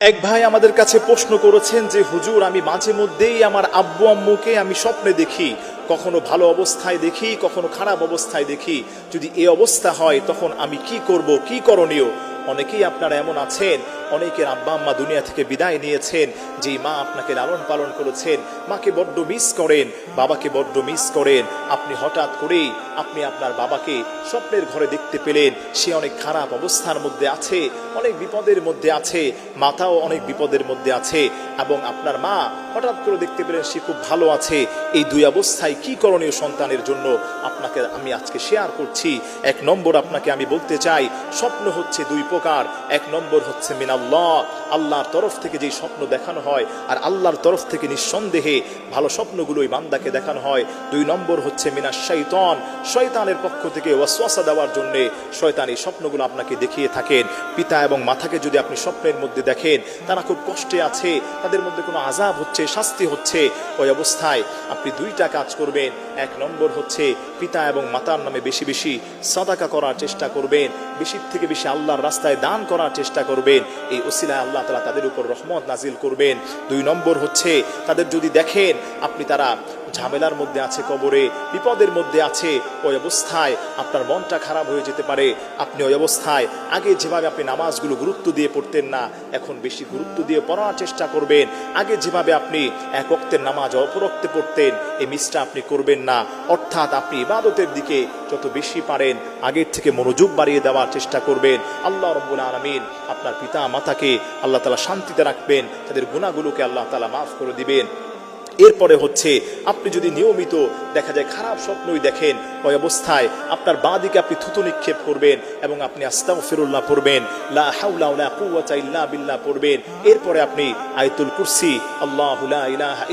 এক ভাই আমাদের কাছে প্রশ্ন করেছেন যে, হুজুর, আমি মাঝে মধ্যেই আমার আব্বু আম্মুকে আমি স্বপ্নে দেখি। কখনো ভালো অবস্থায় দেখি, কখনো খারাপ অবস্থায় দেখি। যদি এ অবস্থা হয়, তখন আমি কি করব? কি করণীয়? অনেকেই আপনারা এমন আছেন। অনেকের আব্বা আম্মা দুনিয়া থেকে বিদায় নিয়েছেন যেই মা আপনাকে লালন পালন করেছেন, মাকে বড্ড মিস করেন, বাবাকে বড্ড মিস করেন। আপনি হঠাৎ করেই আপনি আপনার বাবাকে স্বপ্নের ঘরে দেখতে পেলেন। সে অনেক খারাপ অবস্থার মধ্যে আছে, অনেক বিপদের মধ্যে আছে, মাতাও অনেক বিপদের মধ্যে আছে এবং আপনার মা হঠাৎ করে দেখতে পেলেন সে খুব ভালো আছে। এই দুই অবস্থায় কি করণীয় সন্তানের জন্য আপনাকে আমি আজকে শেয়ার করছি। এক নম্বর আপনাকে আমি বলতে চাই, স্বপ্ন হচ্ছে দুই প্রকার। এক নম্বর হচ্ছে মিনাল্লাহ আল্লাহর তরফ থেকে যেই স্বপ্ন দেখানো হয় আর আল্লাহর তরফ থেকে নিঃসন্দেহে ভালো স্বপ্নগুলোই বান্দাকে দেখানো হয়। দুই নম্বর হচ্ছে মিনা শৈতন শয়তানের পক্ষ থেকে ওয়াসওয়াসা দেওয়ার জন্য শয়তান এই স্বপ্নগুলো আপনাকে দেখিয়ে থাকেন। পিতা এবং মাথাকে যদি আপনি স্বপ্নের মধ্যে দেখেন, তারা খুব কষ্টে আছে, তাদের মধ্যে কোনো আজাব হচ্ছে, শাস্তি হচ্ছে, ওই অবস্থায় আপনি দুইটা কাজ করবেন। এক নম্বর হচ্ছে পিতা এবং মাতার নামে বেশি বেশি সাদাকা করার চেষ্টা করবেন, বেশি থেকে বেশি আল্লাহর রাস্তায় দান করার চেষ্টা করবেন। এই ওসিলায় আল্লাহ তালা তাদের উপর রহমত নাজিল করবেন। দুই নম্বর হচ্ছে, তাদের যদি দেখেন আপনি তারা ঝামেলার মধ্যে আছে কবরে, বিপদের মধ্যে আছে ওই অবস্থায়। আপনার মনটা খারাপ হয়ে যেতে পারে। আপনি ওই অবস্থায় আগে যেভাবে আপনি নামাজগুলো গুরুত্ব দিয়ে পড়তেন না, এখন বেশি গুরুত্ব দিয়ে পড়ার চেষ্টা করবেন। আগে যেভাবে আপনি এক অক্তের নামাজ অপরক্তে পড়তেন, এই মিসটা আপনি করবেন না। অর্থাৎ আপনি ইবাদতের দিকে যত বেশি পারেন, আগের থেকে মনোযোগ বাড়িয়ে দেওয়ার চেষ্টা করবেন। আল্লাহ রব্বুল আলমিন আপনার পিতা মাতাকে আল্লাহ তালা শান্তিতে রাখবেন, তাদের গুণাগুলোকে আল্লাহ তালা মাফ করে দিবেন। এরপরে হচ্ছে আপনি যদি নিয়মিত দেখা যায় খারাপ স্বপ্নই দেখেন, ওই অবস্থায় আপনার বাঁ দিকে আপনি থুতু নিক্ষেপ করবেন এবং আপনি আস্তাও ফিরুল্লাহ পড়বেন, লা পড়বেন। এরপরে আপনি আয়াতুল কুরসি, আল্লাহু ইলাহা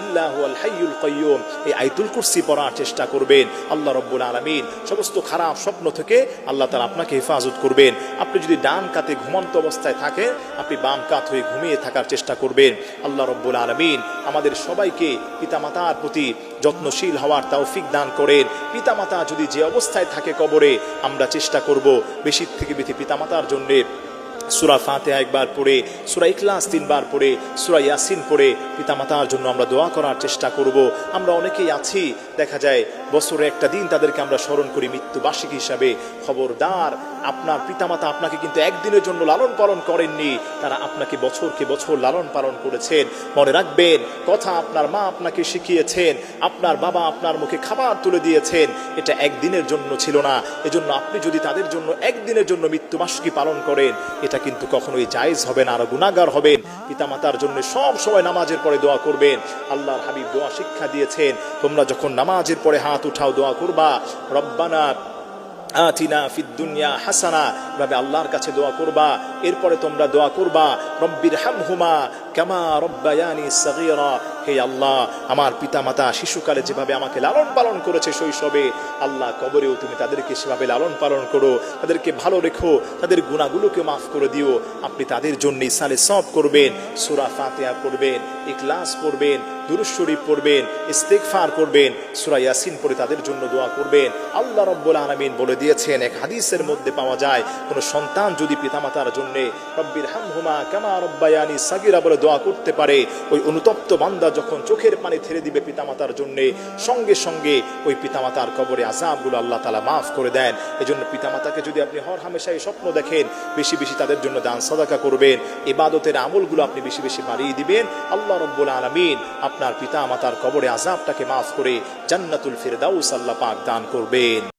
এই আয়াতুল কুরসি পড়ার চেষ্টা করবেন। আল্লাহ রব্বুল আলামিন সমস্ত খারাপ স্বপ্ন থেকে আল্লাহ তাআলা আপনাকে হেফাজত করবেন। আপনি যদি ডান কাতে ঘুমন্ত অবস্থায় থাকেন, আপনি বাম কাত হয়ে ঘুমিয়ে থাকার চেষ্টা করবেন। আল্লাহ রব্বুল আলামিন আমাদের সবাইকে পিতামাতার প্রতি যত্নশীল হওয়ার তৌফিক দান করেন। পিতামাতা যদি যে অবস্থায় থাকে কবরে, আমরা চেষ্টা করব বেশি থেকে বেশি পিতামাতার জন্যে। সুরা ফাতেহা একবার পড়ে, সুরা ইখলাস তিনবার পড়ে, সুরা ইয়াসিন পড়ে, পিতামাতার জন্য আমরা দোয়া করার চেষ্টা করব। আমরা অনেকেই আছি, দেখা যায় বছরে একটা দিন তাদেরকে আমরা স্মরণ করি মৃত্যুবার্ষিকী হিসাবে। খবরদার আপনার পিতামাতা আপনাকে কিন্তু একদিনের জন্য লালন পালন করেননি। তারা আপনাকে বছরকে বছর লালন পালন করেছেন। মনে রাখবেন, কথা আপনার মা আপনাকে শিখিয়েছেন। আপনার বাবা আপনার মুখে খাবার তুলে দিয়েছেন। এটা একদিনের জন্য ছিল না। এজন্য আপনি যদি তাদের জন্য একদিনের জন্য মৃত্যুবার্ষিকী পালন করেন, এটা কিন্তু কখনোই জায়েজ হবে না, আরও গুণাগার হবেন। পিতামাতার জন্য সব সময় নামাজের পরে দোয়া করবেন। আল্লাহর হাবিব দোয়া শিক্ষা দিয়েছেন। তোমরা যখন নামাজের পরে হাত উঠাও, দোয়া করবা। রব্বানা আতিনা ফিদ দুনিয়া হাসানা। এভাবে আল্লাহর কাছে দোয়া করবা এরপরে তোমরা দোয়া করবা। রব্বির হামহুমা কামা রব্বায়ানি সাগীরা। হে আল্লাহ, আমার পিতামাতা শিশুকালে যেভাবে আমাকে লালন পালন করেছে শৈশবে, আল্লাহ কবরেও তুমি তাদেরকে সেভাবে লালন পালন করো, তাদেরকে ভালো রেখো, তাদের গুণাগুলোকে মাফ করে দিও। আপনি তাদের জন্য ইসালে সব করবেন, সুরা ফাতেহা পড়বেন, ইখলাস পড়বেন দুরুশ শরীফ পড়বেন, ইস্তেগফার করবেন, সুরা ইয়াসিন পড়ে তাদের জন্য দোয়া করবেন। আল্লাহ রব্বুল আলামিন বলে দিয়েছেন, এক হাদিসের মধ্যে পাওয়া যায়, কোনো সন্তান যদি পিতামাতার জন্যে রব্বির হামহুমা কামা রব্বায়ানি সাগিরা বলে দোয়া করতে পারে। ওই অনুতপ্ত বান্দা যখন চোখের পানি ছেড়ে দিবে পিতামাতার জন্য, সঙ্গে সঙ্গে ওই পিতামাতার কবরে আজাবগুলো আল্লাহ তালা মাফ করে দেন। এজন্য পিতামাতাকে যদি আপনি হর হামেশাই স্বপ্ন দেখেন, বেশি বেশি তাদের জন্য দান, সাদাকা করবেন। ইবাদতের আমলগুলো আপনি বেশি বেশি বাড়িয়ে দিবেন। আল্লাহ রব্বুল আলমিন আপনার পিতা মাতার কবরে আজাবটাকে মাফ করে জান্নাতুল ফিরদাউস আল্লাহ পাক দান করবেন।